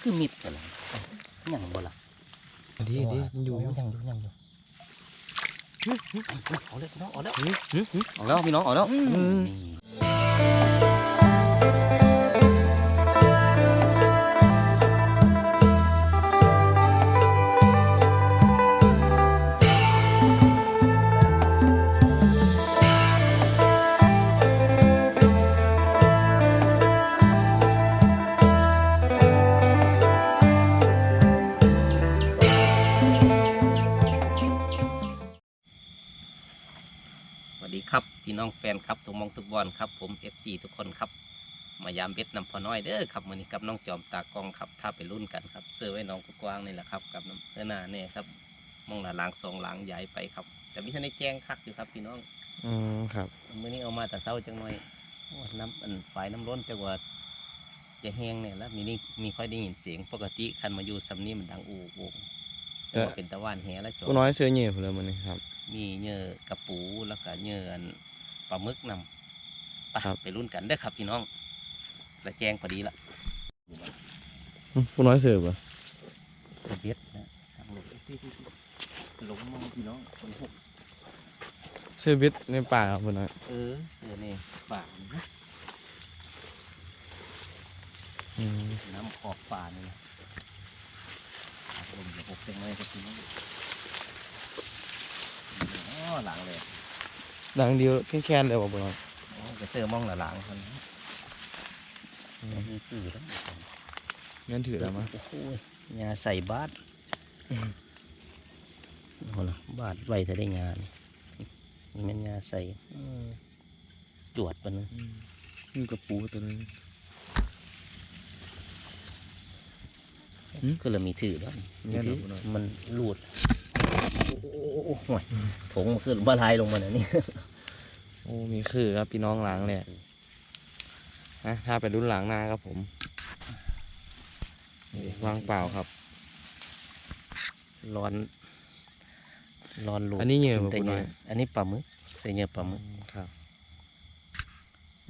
คือมิดกันเลยยังบ่ล่ะดีดีมันอยู่อยู่ยังอยู่ยังอยู่เอาเลยพี่น้องเอาแล้วหืมหืมหืมเอาแล้วพี่น้องเอาแล้ว พี่น้องแฟนครับทุกหมองทุกบอลครับผม FC ทุกคนครับ มายามเบ็ดนำพอน้อยเด้อครับมื้อนี้กับน้องจอมตากล้องครับถ้าไปรุ่นกันครับเสื้อไว้น้องกว้างๆนี่แหละครับกับน้ำเสื้อหน้าเนี่ยครับมองหน้าหล้างสองหลังใหญ่ไปครับ แต่ไม่ใช่ในแจ้งคักอยู่ครับพี่น้องอืมครับมื้อนี้เอามาแต่เช้าจังหน่อยโอ้น้ำอันฝายน้ำร้นจังว่าจะแห้งเนี่ยแล้วมีนี่มีค่อยได้ยินเสียงปกติคันมาอยู่สำนี้มันดังอูโวงแต่ว่าเป็นตะวันแหแล้วจอผู้น้อยเสื้อเหยี่ยวเลยมันนี่ครับ มีเนื้อกระปูแล้วก็เนื้ออัน ปลาหมึกนำไปครับไปรุ่นกันได้อครับพี่น้องและแจ้งพอดีละอืมผู้น้อยเสื้อปะเบ็ดนะทางลงลงมองพี่น้องคนหกเสื้อบิดในป่าครับผู้น้อยเออเสือนี่ป่านะอืมน้ำขอบป่านี่นะลมจะหกเป็นไงครับพี่น้องอ๋อหลังเลย ดังเดียวแค่นๆเลยว่ะผู้น้อยโอ้จะเสือมองหลังคนมีสื่อแล้วงั้นถือแล้วมั้ยโอ้โหยาใส่บาทเอาละบาทไว้จะได้งานนี่มันยาใส่อืมจวดปะนะนี่กระปูตัวนึงก็เลยมีถือแล้วแน่นถือนผู้น้อยมันรูดโอ้โหห่วยถงมันขึ้นบ้าลายลงมาเนี่ยนี่โอ้ มีคือครับพี่น้องหลังเลยนะถ้าไปรุ่นหลังหน้าครับผมนี่วางเปล่าครับ ร้อน ร้อนรูดอันนี้เหงื่อกิแต่ผู้เหน้งื่อยออันนี้ปลาหมึกใส่เหงื่อปลาหมึกครับ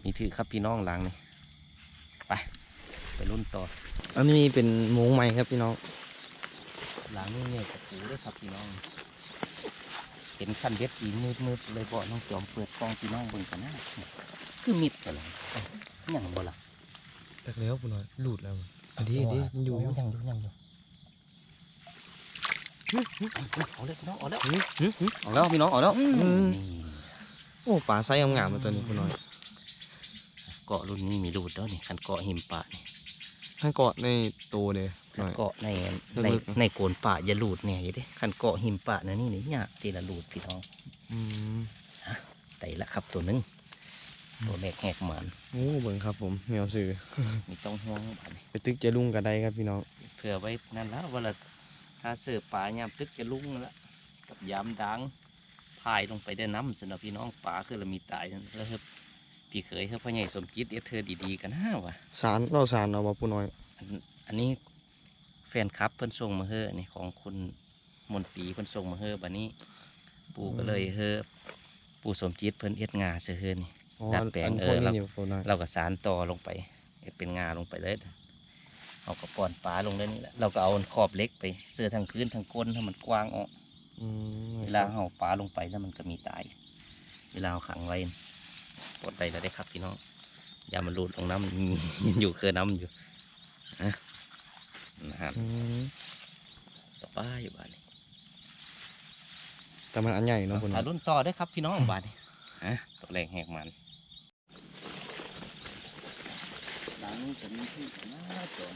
มีถือครับพี่น้องหลังนี่ไปไปรุ่นต่อ อันนี้เป็นมุ้งใหม่ครับพี่น้อง หลังนี่เนี่ยกระปูด้วยครับพี่น้องเห็ นคันเบ็ดอีมืดมืดๆเลยบ่น้องจอมเปิดกล้องพี่น้องเบิ่งกันนะคือมิดกันเลยยังบ่ล่ะแต่แล้วผู้น้อยหลุดแล้วอันนี้ดีมันอยู่อยู่ยังอยู่ยังอยู่เอาเลยพี่น้องเอาแล้วหืมหืมหืมเอาแล้วพี่น้องเอาแล้วอืมนี่โอ้ปลาไซส์งามๆมาตัวนี้ผู้น้อยเกาะรุ่นนี้มีรูดแล้วนี่คันเกาะหิมปะนี่ ทั้งเกาะในตัวเลยหคัน่นอย เกาะในในลึกๆ ในโกนป่าอย่ารูดเนี่ยอย่าเด้คันเกาะหิมปะนะนี่นี่ยากทีละรูดพี่น้องอืมไต่ละครับตัวหนึงตัวแรกแหกหมันโอ้เบิ่งครับผมแมวสื่อมีต้องห่วงบัดนี้ไปตึกเจะลุงกันได้ครับพี่น้องเผื่อไว้นั่นแล้วเวลาถ้าเสือป่ายามตึกจะลุ่งนั่นละกับยามดังพายลงไปได้น้ำสำหรับพี่น้องป่าคือเรามีตายนั่นแล้วครับ พี่เคยครับพ่อใหญ่สมจิตเอเธอดีๆกันฮะวะสารเราสารเอาว่าผู้น้อยอันอันนี้แฟนคลับเพิ่นส่งมาเฮ้อนี่ของคุณมนตรีเพิ่นส่งมาเฮ้อบัดนี้ ปู่ก็เลยเฮ้อปู่สมจิตเพิ่นเอ็ดงาเสือเฮ้อนี่อ๋อดัดแปลงอันเอพวกอนี้เรานี่ผู้น้อยเราก็สารต่อลงไปเฮ็ดเป็นงาลงไปเลยเอากระป้อนปลาลงเลยนี่แหละเราก็เอาขอบเหล็กไปเสื้อทางพื้นทางก้นให้มันกว้างออกอืมเวลาเอาปลาลงไปแล้วมันก็มีตาย เวลาเอาขังไว้ปล ดได้แล้วได้ครับพี่น้องอย่ามันหลุดลงน้ำมันยังอยู่เคยน้ำอยู่นะนะครับอืมสบายอยู่บ้านนี้แต่มันอันใหญ่เนาะผู้น้อถ่ายยรุ่นต่อได้อครับพี่น้องบ้านนี้ฮะตัวแรงแหกมันหลังนี้จะมีที่น่าจม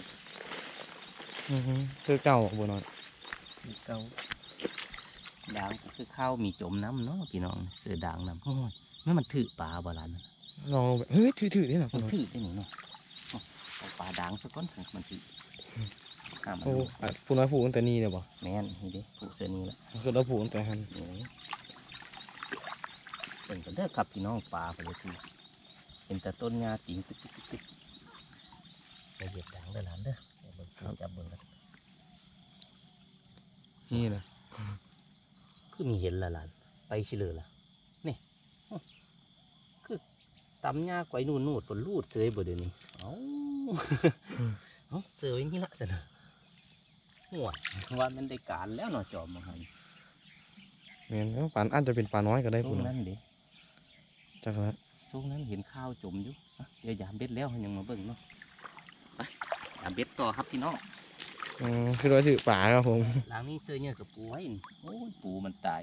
อือฮึคือเก่าผู้น้อยมีเกาด่างก็คือข้าวมีจมน้ำเนาะพี่น้องเสือด่างน้ำโอ้ย นี่มันถือปลาโบราณนะลองลงไปเฮ้ยถือๆนี่นะมัผู้นน้อยถือได้หนูเนาะเอาปลาด่างสักก้อนถึงมันถือข้ามมันโอ้อะผู้น้อยผูกตั้งแต่นี่เลยบ่แม่นนี่ดิผูกเสือนี้แหละคือเราผูกตั้งแต่หันนี่เป็นกันเด้อครับพี่น้องปลาไปเลยทีเป็นแต่ต้นงาติ่งติ๊กติ๊กติ๊กติ๊กไปเหยียบด่างเด้อหลานเด้อเอาเบิ่งจับเบิ่งกันนี่นะคือมีเห็นละหลานไปชิเลยล่ะนี่โอ้คือ ตำยากไว้นู่นนู่นบนลูดเสยบ่เดี๋ยวนี้เอ้าเอ้าเสือไว้นี่ละสินะหัวว่ามันได้การแล้วเนาะจอมมาหันเมียนปลาอาจจะเป็นปลาน้อยก็ได้ตรปุ่งนนั้นเด้จักละตรงนั้นเห็นข้าวจมอยู่อะเดี๋ยวยามเบ็ดแล้วให้ยังมาเบิ่งเนาะไปยามเบ็ดต่อครับพี่น้องอืมคือว่าถือปลาครับผมหลังนี้เสื้อเนี่ยกับปูไว้นี่โอ้ยปูมันตาย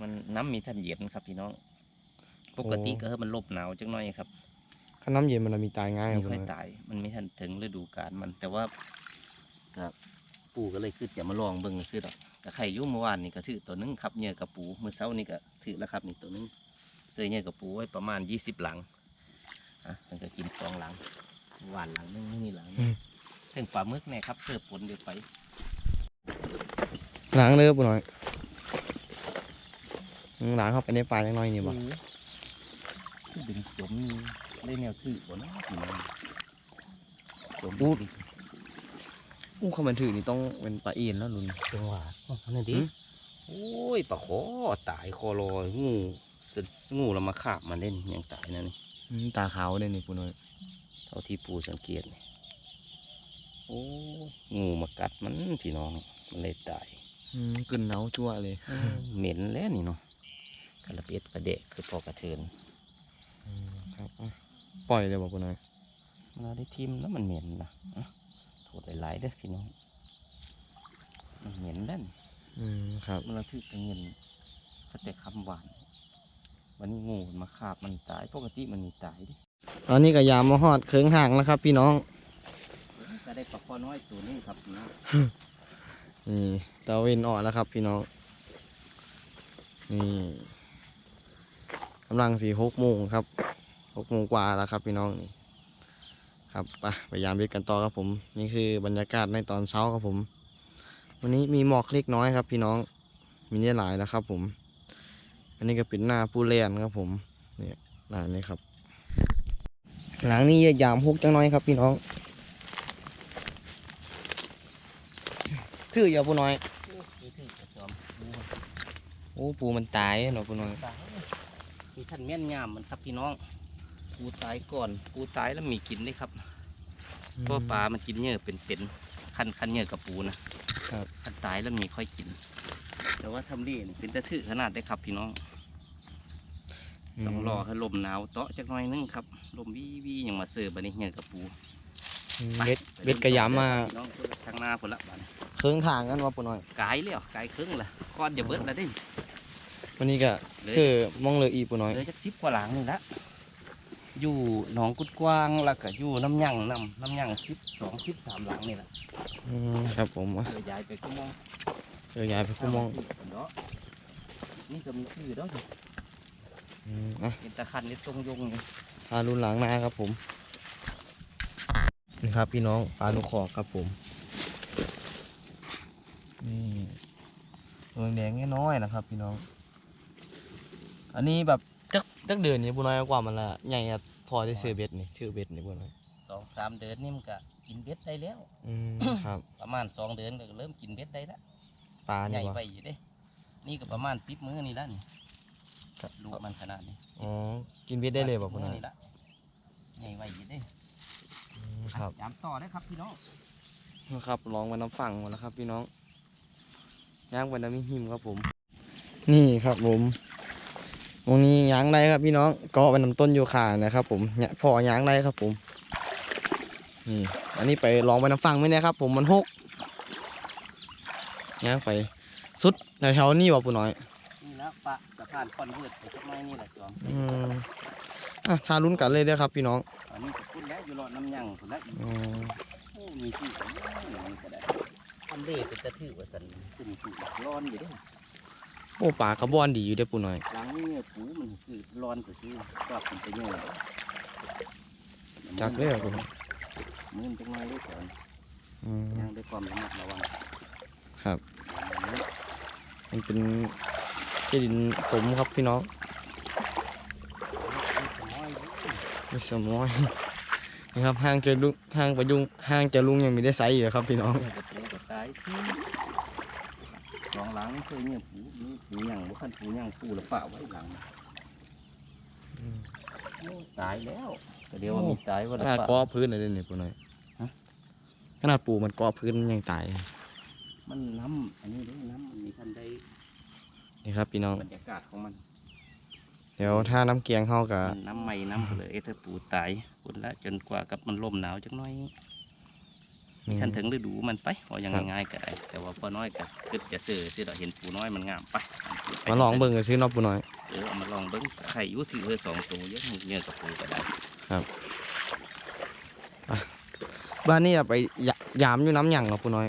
มันน้ำมีท่านเย็นครับพี่น้อง ปกติก็เออมันหลบหนาวจังหน่อยครับถ้าน้ำเย็นมันมีตายง่ายครัไม่บค่อยผมตาย มันไม่ทันถึงฤดูกาลมัน แต่ว่าก็ปูก็เลยคือจะมาลองเบิ่งซื้อดอกแต่ไข่อยุ่เมื่อวานนี่ก็ถือตัวหนึงครับเหยื่อกับปูเมื่อเช้านี่ก็ถือแล้วครับนี่ตัวหนึงเสื้อเหยื่อกับปูไว้ประมาณยี่สิบหลังอะมันก็กินสองหลังหวานหลังนึงนี่หลังนึงถึงปลาหมึกแน่ครับเสื้อปนเดี๋ยวไปหลังเลยปุ่นน้อยอืมหลังเข้าไปในปลาจังน้อยนี่บ่ คือดึงจมนี่ได้แนวถือบนน้พี่น้องจมอู้เขามันถือนี่ต้องเป็นปลาอีนแล้วลุนจังหวะอ๋อนั่นดิหืมโอ้ยปลาขอตายคอลอยงูสงูเรามาคาบมาเล่นยังตายนะนี่อืมตาขาวเลยนี่ปุ่นน้อยเท่าที่ปูสังเกตนี่โอ้ยงูมากัดมันพี่น้องมันเลยตายอืมกึนเนาจั่วเลยเหม็นแล้วนี่เนาะกระเบียดกระเดะคือพอกระเทินอืม ครับอะปล่อยเลยบ่ปุ่นน้อยเราได้ทิมแล้วมันเหม็นนะอะโทษหลายๆเด้อพี่น้องมันเหม็นแล้วนี่อืมครับมันระทึกเงินก็แต่คำหวานวันนี้งูมันมาคาบมันตายปกติมันมีตายดิตอนนี้ก็ยามมาฮอดเคืองห่างแล้วครับ พี่น้องก็ได้ปลาคอน้อยตัวนึงครับนะนี่ตะเวนออกแล้วครับ พี่น้องนี่กำลังสี่หกโมงครับหกโมงกว่าแล้วครับพี่น้องนี่ครับไปพยายามเบ็ดกันต่อครับผม นี่คือบรรยากาศในตอนเช้าครับผม วันนี้มีหมอกเล็กน้อยครับ พี่น้องมีเนี่ยหลายแล้วครับผม อันนี้ก็เป็นหน้าปูเลียนครับผมเนี่ยหน้านี้ครับ หลังนี้ยามฮุกจังน้อยครับ พี่น้องถืออย่าปูน้อยอู้ปูมันตายเนาะปูน้อย มีท่านแม่นยามมันครับพี่น้องปูตายก่อนปูตายแล้วมีกินได้ครับเพราะปลามันกินเนื้อเป็นเป็นๆคันคันเนื้อกับปูนะครับคันตายแล้วมีค่อยกิน แต่ว่าทำรีนี่เป็นตะถือขนาดได้ครับพี่น้องต้องรอให้ลมหนาวเตาะจักหน่อยนึงครับลมวีวีอย่างมาเสิร์ฟบันนี้เนื้อกับปูอืมไปเบ็ดไปเบ็ดกระยำมาพี่น้องทางหน้าผลละบัดนเครื่องทางกันว่าปูน้อยกายแล้วกายครึ่งละก้อนจะเบิดแล้วเด้ วันนี้ก็เลยเชื่อมองเลยอีปูน้อยเหลือจักสิบกว่าหลังนี่ละอยู่หนองกุดกว้างแล้วก็อยู่น้ำยั่งน้ำน้ำยั่งสิบสองสิบสามหลังนี่แหละอืมครับผมอะเดี๋ยวยายไปก็มองเจอยายไปคุ้มมองเนาะนี่ก็มีชื่อเนาะอืมอะเป็นตะคันนี่ตรงยงนี่พารุ่นหลังหน้าครับผมนี่ครับ พี่น้องปลาลูกคอกครับผมนี่ตัวแดงๆน้อยๆนะครับ พี่น้อง อันนี้แบบจักจักเดือนนี่ปูน้อยกว่ามันละใหญ่อะพอได้ซื้อเบ็ดนี่ถือเบ็ดนี่ปูน้อยสองสามเดือนนี่มันก็กินเบ็ดได้แล้ว อืมครับประมาณสองเดือนก็เริ่มกินเบ็ดได้แล้วปลาใหนี่ญ่วะไปอยู่เด้นี่ก็ประมาณสิบมื้อนี่ละนี่ลูกมันขนาดนี้อ๋อกินเบ็ดได้เลยป่ะ10ปูน้อยมื้ละใหญ่ไว้อยู่เด้อืมครับ ยามต่อได้ครับพี่น้องนะครับลองมาน้ำฝั่งมาแล้วครับ พี่น้องย่างไปน้ำมีหิมครับผม นี่ครับผม ตรงนี้ย่างได้ครับพี่น้องเก็เป็นน้ำต้นยูคานะครับ ผมเนี่ยพอย่างได้ครับ ผมนี่อันนี้ไปลองไปน้ำฝั่งไม่ได้ครับ ผมมันหกย่างไปสุดแถวๆนี่วะปู่น้อยนี่ละปะสะพานคอนเวิร์ตไปสักไม้นี่แหละจอมอืมอะทารุ่นกันเลยเด้อครับ พี่น้องอันนี้จะพูดแล้วอยู่รอดน้ำยังสุดละอีกอืมโอ้มีที่ของนี่ก็ได้ทำเล่เป็นจะถือว่าสันขึ้นถูกร้อนอยู่เด้โอ้ปลากระบอนดีอยู่เด้อปู่น้อย หลังนี้เนี่ยปูมันคือร้อนก็คือก็เป็นไปเยอะจักเลยเหรอปู่น้อยมือนจังไงได้ก่อนอืมยังด้วยความระมัดระวังครับ มันเป็นที่ดินผมครับพี่น้องมีสมอยนี่ครับห้างเจอลุงห้างประยุงห้างเจอลุงยังมีได้ไซส์อยู่ครับพี่น้อง กระปูกระตายที่สอ งหลังเคยเนี่ยปูนี่ปูยังบ่คันปูยังปูละเปล่าไว้หลังโอ้ตายแล้วก็เดี๋ยวว่ามีตายว่าละถ้าเปล่า ก้อพื้นอะไรเนี่ยปุ่นหน่อยฮะ ขนาดปูมันเกาะพื้นมันยังตายมันน้ำอันนี้เด้น้ำมันมีทันได้นี่ครับพี่น้อง บรรยากาศของมันเดี๋ยวถ้าน้ำเกียงเข้ากับ มันน้ำใหม่น้ำเลยถ้าปูตายคนละจนกว่ากับมันลมหนาวจักหน้อย ทันถึงฤดูมันไปว่ายังง่ายๆก็ได้แต่ว่าพอน้อยก็คือจะซื้อที่เราเห็นปูน้อยมันงามไปไปมาลองเบิ่งกันซื้อนอกปูน้อยเออเอามาลองเบิ้งไข่อยุถือเออสองตัวเยอะเยอะกับปูก็ได้บ้านนี้อะไปยะยามอยู่น้ำหยั่งเหรอปูน้อย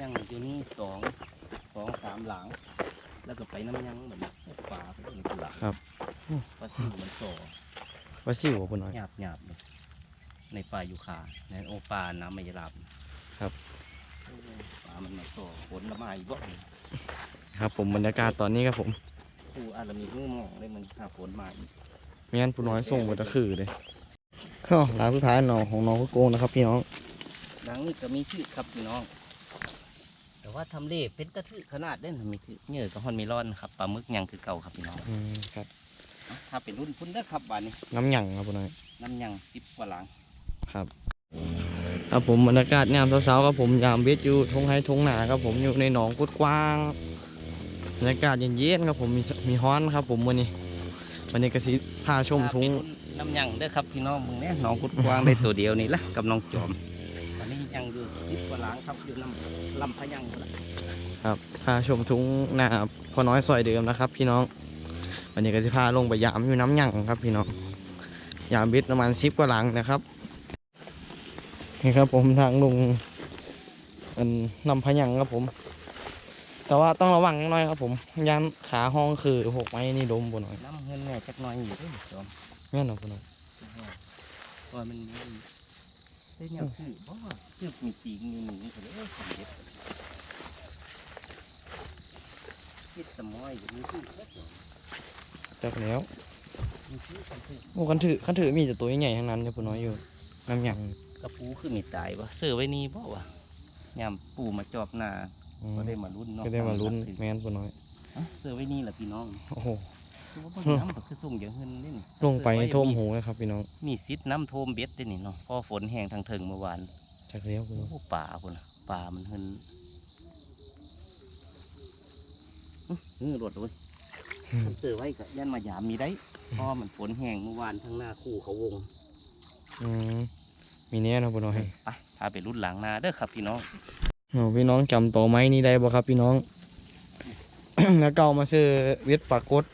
ยังอยู่นี่สองสองสามหลัง แล้วก็ไปน้ำยังเหมือนปลาไปนี่กุหลาบครับปลาซิวมันต่อว่าซิวเหรอปูน้อยหยาบหยาบเลย ในป่ายูคาในโอปลาน้ำไม่ยลาบครับโอ้ปลามันมาต่อฝนละมาอีกบ่ครับผมบรรยากาศตอนนี้ครับผมปูอาจจะมีมือมองเลยมันหาฝนมาอีกไม่งั้นปูน้อยส่งไปตะคือเลยอ้าวหลังสุดท้ายน้องของน้องก็โกงนะครับ พี่น้องดังนี้ก็มีชื่อครับพี่น้อง แต่ว่าทำเลเป็นตะทึกขนาดเด่นมีคือเหยื่อกับฮอนมีร้อนครับปลาหมึกยังคือเก่าครับพี่น้องอืมครับถ้าเป็นรุ่นพุ่นนะครับบานนี้น้ำหยั่งครับปูน้อยน้ำยังสิบกว่าหลัง ครับ ครับผมบรรยากาศยามเช้าๆครับผมยามเบ็ดอยู่ทงไฮทงหนาครับผมอยู่ในหนองกุดกว้างบรรยากาศเย็นๆครับผมมีมีฮ้อนครับ ผมวันนี้วันนี้กสิพาชมทุงน้ำยังเด้อครับพี่น้องมึงเนี่ยน้องกุดกวางได้ตัวเดียวนี่ละกับน้องจอมตอนนี้ยังอยู่สิบกว่าหลังครับอยู่น้ำลำพะยังนั่นล่ะครับพาชมทุงหนาพอน้อยซอยเดิมนะครับ พี่น้องวันนี้ก็จะพาลงไปยามอยู่น้ำหยั่งครับ พี่น้องยามเบ็ดประมาณสิบกว่าหลังนะครับ นี่ครับผมทางลงอันนำพะยังครับผม แต่ว่าต้องระวังหน่อยครับผมยามขาห้องคือหกไม้นี่ดมบนหน่อยน้ำเงินเนี่ยจักหน้อยอยู่เด้วยจอมแม่นเหรอคุณน้อยเพราะว่ามันมีได้เนี่ยคือบ่คือมีจีงมีหนึ่งนี่ก็เลยสำเร็จคิดสมอยอยู่มีคือเด้อจอมจักแล้วมีคือกันคือโอ้คันถือคันถือมีแต่ตัวใหญ่ๆทั้งนั้นเนี่ยคุณน้อยอยู่น้ำหยั่ง กระปูคือมีตายวะเสื้อไว้นี่บ่วะยามปูมาจอบหน้าอืมก็ได้มาลุ้นเนาะก็ได้มาลุ้นแม่นคุณน้อยอะเสื้อไว้นี่แหละพี่น้องโอ้โหคือว่าบ่น้ำก็คือส่งอย่างเงินนี่นี่ลงไปเสื้อว้ท่วมหูเลยครับพี่น้องมีซิดน้ำท่วมเบ็ดได้นี่เนาะพอฝนแห้งทางเทิงเมื่อวานจักแล้วคุณน้อยโอ้ป่าพุ่นน่ะป่ามันเฮินอื้อฮือรถเลยผมซื้อไว้ก็ยันมายามมีได้เพราะมันฝนแห้งเมื่อวานทั้งหน้าคู่เขาวง อืม มีเนี้ยนะคุณน้อยไปพาไปรุ่นหลังนาเด้อครับพี่น้องโอ้พี่น้องจำตัวไม้นี้ได้บ่ครับพี่น้องแล้วเก่ามาซื้อเวทปากกด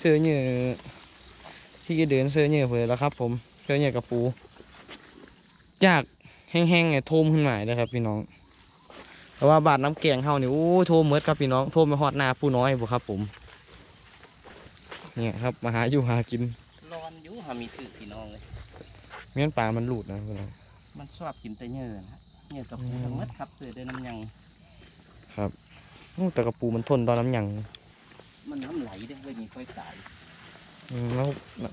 ซื้อเหยื่อที่เดินซื้อเหยื่อเพื่อแล้วครับ ผมซื้อเหยื่อกับปูจากแห้งๆเนี่ยโทมขึ้นมาเลยครับพี่น้องแต่ว่าบาดน้ำแกงเฮานี่โอ้โทมเมดครับพี่น้องโทมไปฮอดหนาปูน้อยบ่ครับ ผม เนี่ยครับมาหาอยู่หากินร้อนอยู่หามีถือพี่น้องเลย เงี้ยปลามันหลุดนะพี่น้อง มันชอบกินแต่เนื้อนะเนื้อกับปูอืมทั้งหมดครับซื้อได้น้ำยังโอ้แต่กระปูมันทนตอนน้ำหยังมันน้ำไหลเด้อเลยมีค่อยตายอืมแล้ว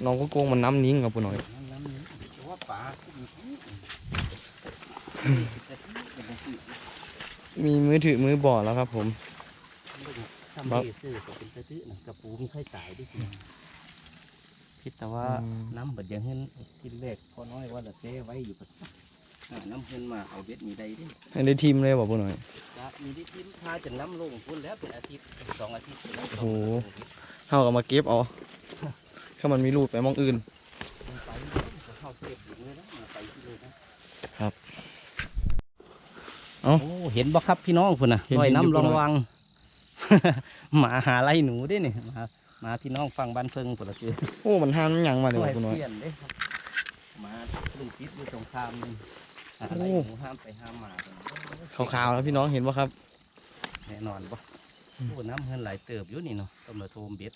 น้องก็โกงมันน้ำนิ่งกับปูน้อยน้ำน้ำนี้เพราะว่าป่าคือมีที่จะที่เป็นจังซี่มีมือถือมือบ่อแล้วครับผม ทำให้ซื้อก็เป็นตะตื้อนะกระปูไม่ค่อยตายด้วยสิ คิดแต่ว่าอืมน้ำบัดยังเห็นกินเล็กพอน้อยว่าละเซไว้อยู่กับอ่าน้ำเห็นมาเอาเบ็ดมีใดเดิให้ได้ทีมเลยบอกปูน้อยจะมีที่ทิมพาจะน้ำลงพุ่นแล้วเป็นอาทิตย์สองอาทิตย์โอ้โหเฮากับมาเก็บเอาถ้ามันมีรูดไปมองอื่นมันไปก็เข้าเก็บอยู่เลยนะมาไปที่เลยนะครับเอ้าโอ้เห็นบ่ครับพี่น้องพุ่นนะเห็นลอยเห็นอยู่น้ำลองพุ่นน่ะวังหมาหาไล่หนูเด้นี่มา มาพี่น้องฟังบ้านเพิงพุ่นละคือโอ้มันห้ามหยังมาเลยช่วว่ะยปูน้อยเปลี่ยนเด้ครับมาลุงพิษอยู่สงครามนี่หาไล่โอ้หนูห้ามไปห้ามมากันขาวๆแล้วพี่น้องเห็นป่ะครับ แน่นอนปะโอ้น้ำเฮือนไหลายเติบอยู่นี่เนาะต้มละโทมเบ็ด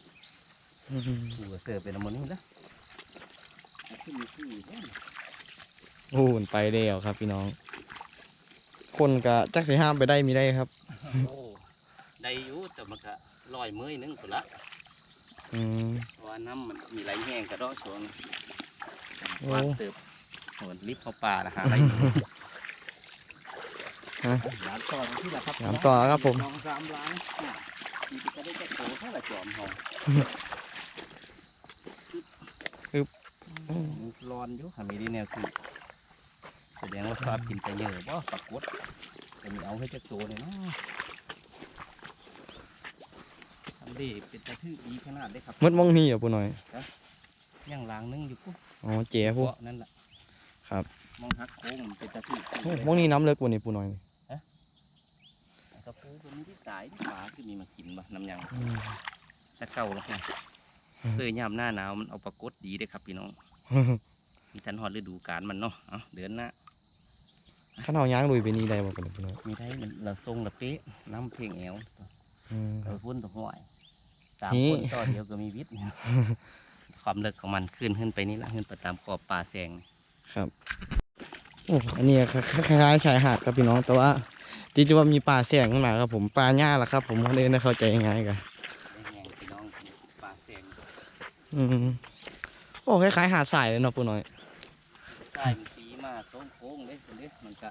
ถูกเติบเป็นอันหมดนี่ละขึ้นมีชื่อเด้อโอ้มันไปแล้วครับ พี่น้อง คนกะจักสิห้ามไปได้มีได้ครับโอ้ได้อยู่แต่มันก็ลอยเมื่อยนึงพุ่นละ อืมเพราะว่าน้ำมันมีไหลแห้งกระดอกช่วงโอ้วางเติบโหนลิฟต์เข้าป่าละหาอะไรหนูฮะน้ำต่อที่ละครับน้ำต่อครับผม สองสามล้างน่ะมีก็ได้แค่โตเท่าไหร่จอมหอมอึ๊บอืมร้อนอยู่ค่ะมีดีแนวคือแสดงว่าชอบกินแต่เยอะบ่ปรากฏจะมีเอาให้จะโตเลยเนาะ ทำดีเป็นตะทือดีขนาดได้ครับมดมองนี่อะปูน้อยย่างลางนึงอยู่ปุ๊บอ๋อเจ๋พวกเกาะนั่นแหละครับมองหักโค้งมันเป็นตะทือโอ้มองนี่น้ำเลิกกว่านี่ปูน้อยกระปูตัวนี้ที่ตายที่ปลาคือมีมากินบ่น้ำยังอืมตะเก่าแล้วไงอืมเสื้อยามหน้าหนาวมันเอาปรากฏดีได้อครับพี่น้องมีทันฮอดฤดูกาลมันเนาะเอาเดือนหน้าข้าวเหนียวย่างลุยไปนี่ได้บ่กันปูน้อยมีได้มันเราทรงละเป๊ะน้ำเพลงแอวอืมคเอรัอบพุ่นตัวห้อย สามนี่คนต่อเดียวก็มีวิทย์เนี่ยความเลิกของมันขึ้นขึ้นไปนี่ละขึ้นไปตามขอบป่าแสงครับโอ้อันนี้คล้ายๆชายหาดครับพี่น้องแต่ว่าที่จะว่ามีป่าแสงขึ้นมาครับผมป่าหญ้าล่ะครับ ผมคนเดินเข้าใจยังไงกันได้แงพี่น้องป่าแสงอืมโอ้คล้ายๆหาดทรายเลยเนาะปูน้อยใต้มันสีมาโค้งโค้งๆเลยคนนี้มันก็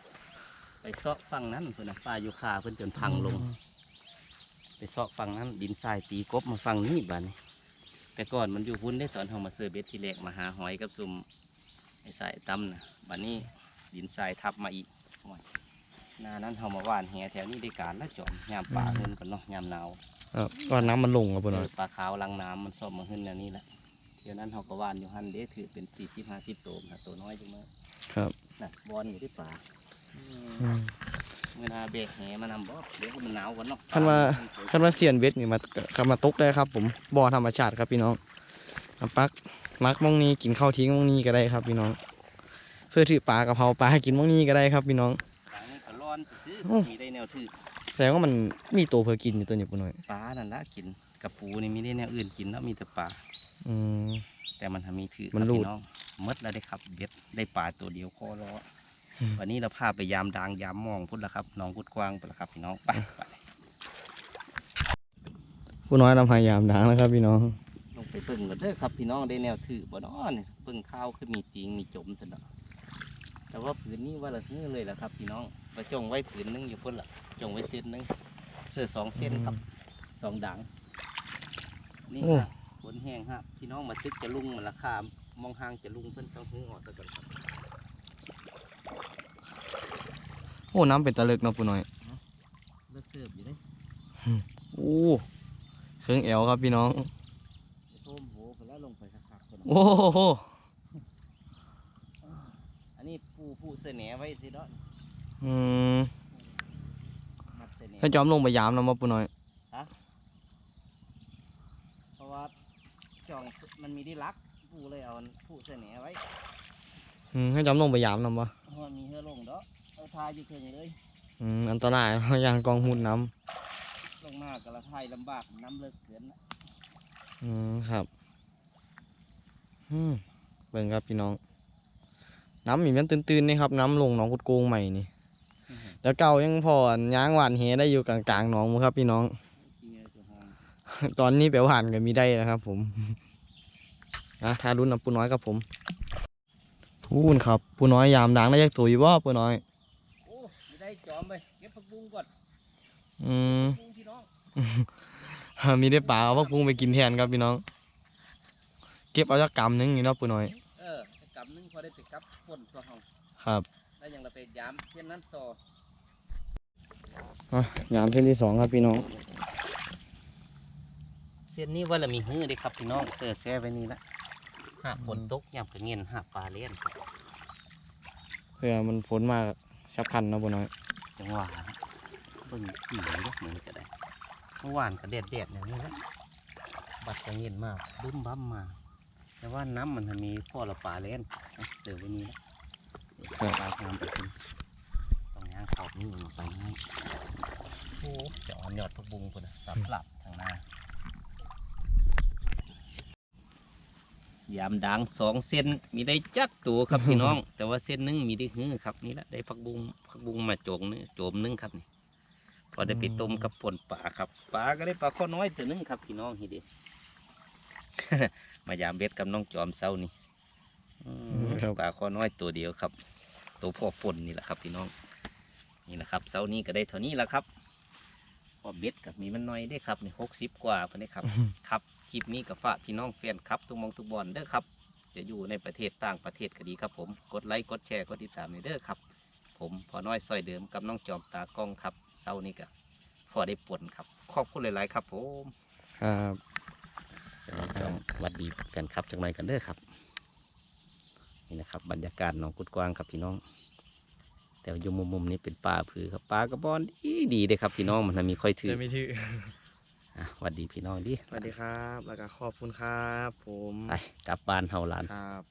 ไปเซาะฝั่งนั้นเพื่นนะป่าอยู่คาเพิ่นจนพังลง ไปเซาะฝั่งนั้นดินทรายตีกบมาฝั่งนี้บ้านนี้แต่ก่อนมันอยู่พุ่นได้ตอนเฮามาเซอร์เบ็ดทีแรกมาหาหอยกับซุมไอ้สายตั้มนะบ้านนี้ดินทรายทับมาอีกโอ้ยหนานั้นเฮามาหว่านแหแถวนี้ได้การแล้วจอมยามป่าขึ้นกันเนาะยามหนาวครับว่าน้ำมันลงครับปูน้อยเออปลาขาวลังน้ำมันซ่อมมาขึ้นแนวนี้แหละเดี๋ยวนั้นเฮาก็หว่านอยู่หันเด้ถือเป็นสี่สิบห้าสิบตัวนะตัวน้อยจังเลยครับน่ะบอลอยู่ที่ป่าอืมอืม เมื่อหนาเบรกแหมานำบ่เดี๋ยวมันหนาวกันเนาะคันว่าคันว่าเสียนเวทนี่มาก็มาตกได้ครับ ผมบ่อธรรมชาติครับพี่น้องมาปักมักมองนี้กินข้าวทิ้งมองนี้ก็ได้ครับพี่น้อง เพื่อถือปลากระเพราปลากินมองนี้ก็ได้ครับพี่น้องปลานี่ก็ร้อนซื่อโอ้ๆมีได้แนวถือแสดงว่ามันมีตัวเพื่อกินอยู่ตัวนี้ปูน้อยปลานั่นละกินกระปูนี่ไม่ได้แนวอื่นกินแล้วมีแต่ปลาอืมแต่มันทำมีถือมันครับรูดพี่น้องหมดแล้วได้ครับเบ็ดได้ปลาตัวเดียวคอล้ออม วันนี้เราพาไปยามดางยามมองพุ่นละครับหน้องกุดกวางไปละครับพี่น้องไปไปปูน้อยทำพยายามดังแล้วครับพี่น้อง ลงไปเบิ่งกันเด้อครับพี่น้องได้แนวถือบ่เนาะนี่เบิ่งข้าวคือมีจริงมีจมซะเนาะแต่ว่าผืนนี้ว่าละเนื้อเลยละครับ พี่น้องประจงไว้ผืนหนึงอยู่พุ่นละจงไว้เส้นหนึงเสื้อสองเส้นครับสองดังนี่โอ้ฮะฝนแห้งครับพี่น้องมาตึกจะลุงมันราคามองห่างจะลุงเพิ่นต้องหื้อออกซะก่อนครับ โอ้น้ำเป็นตะลึกเนาะปูน้อยเลิกเสิร์ฟอยู่เลยโอ้เครื่องแอวครับพี่น้องไปโต้มโหไปแล้วลงไปสักพักคนโอ้โหอันนี้ปูปูเสนไว้สิเนาะอืมมัดเสนถ้าจอมลงไปยามนะมาปูน้อยเพราะว่าจ่องมันมีที่รักปูเลยเอาปูเสนไว้อืมให้จอมลงไปยามนะมาเพราะว่ามีเฮือลงเด้อ เอาทายอยู่เพียงเลยอืมอันตรายอย่างกองหุ่นน้ลงมากกระทายลำบากน้ำเลิกเกินนะำอืมครับอืมเบิ่งครับพี่น้อง น้ำมีมันตื้นๆนี่ครับ น้ำลงหนองกุดโกงใหม่นี่แล้วเก่ายังพอย่างหวานเฮได้อยู่กลางๆหนองมั้งครับพี่น้องที่เงยตัวหางตอนนี้เปลวหานก็มีได้นะครับ ผมนะทารุ่นนะปูน้อยครับผมพูนครับปูน้อยยามดังได้ยักตัวอยู่บ่ปูน้อยโอ้ไม่ได้จ อมไปเก็บผักบุ้งก่อนอืมบุ้งพี่น้องมีได้ปลาเอาพวกพุงไปกินแทนครับพี่น้อง เก็บเอาจากกำหนึงนี่เนาะปูน้อย เออไปกำนึงพอได้ไปกับฝนตัวห้องครับแล้วยังเราไปยามเช่นนั้นต่ออะยามเส้นที่สองครับพี่น้อง เส้นนี้ว่าเรามีหื้อเด้ครับพี่น้องเสื้อแซ่ไว้นี่ละหากฝนตกยามกระเงียนหาปลาเลี้ยนครับเพื่อมันฝนมากชับพันเนาะปูน้อย จังหวะเบิ่งขี่เลยเด้อเหมือนกันได้เมื่อวานก็แดดแดดอย่างนี้นะบัดกระเงียนมากบึ้มบั้มมา แต่ว่าน้ำมันมีพ่อละปลาเล่นเดี๋ยววันนี้ปลาทำไปขึ้นตรงนี้ขอบนี่ลงไปง่ายโอ้จะอ่อนยอดพักบุงคนสับหลับทางหน้า ยามด่างสองเส้นมีได้จักตัวครับพี่น้อง แต่ว่าเส้นหนึงมีได้หื้อครับนี่แหละได้ผักบุงผักบุงมาโจงนึงโจมหนึงครับนี่พอได้ไปต้มกับป่นปลาครับปลาก็ได้ปลาข้อน้อยตัวหนึงครับพี่น้องฮีเดีมายามเบ็ดกับน้องจอมเศร้านี่อืมครับปลาข้อน้อยตัวเดียวครับ ตัวพ่อป่นนี่แหละครับ พี่น้อง นี่แหละครับเศร้านี้ก็ได้เท่านี้แหละครับ พอเบ็ดกับมีมันน้อยได้ครับนี่หกสิบกว่าเพิ่นได้ครับ ครับคลิปนี้กับฝากพี่น้องแฟนครับทุกหมองทุกบอลเด้อครับ จะอยู่ในประเทศต่างประเทศก็ดีครับผม กดไลค์กดแชร์กดติดตามในเด้อครับ ผมพอน้อยซอยเดิมกับน้องจอมตากล้องครับเศร้านี้ก็พอได้ปนครับ ขอบคุณหลายๆครับ ผมครับเดี๋ยวน้องจอมหวัดดีแฟนครับจังไรกันเด้อครับ นี่นะครับ บรรยากาศหนองกุดกวางครับพี่น้อง แต่ว่าอยู่มุมๆนี้เป็นป่าผือครับป่ากระบอนดีดีเลยครับพี่น้องมันน่ะมีค่อยถือจะไม่ถืออะหวัดดีพี่น้องดิสวัสดีครับ แล้วก็ขอบคุณครับ ผมไปกลับบ้านเฮาหลานครับ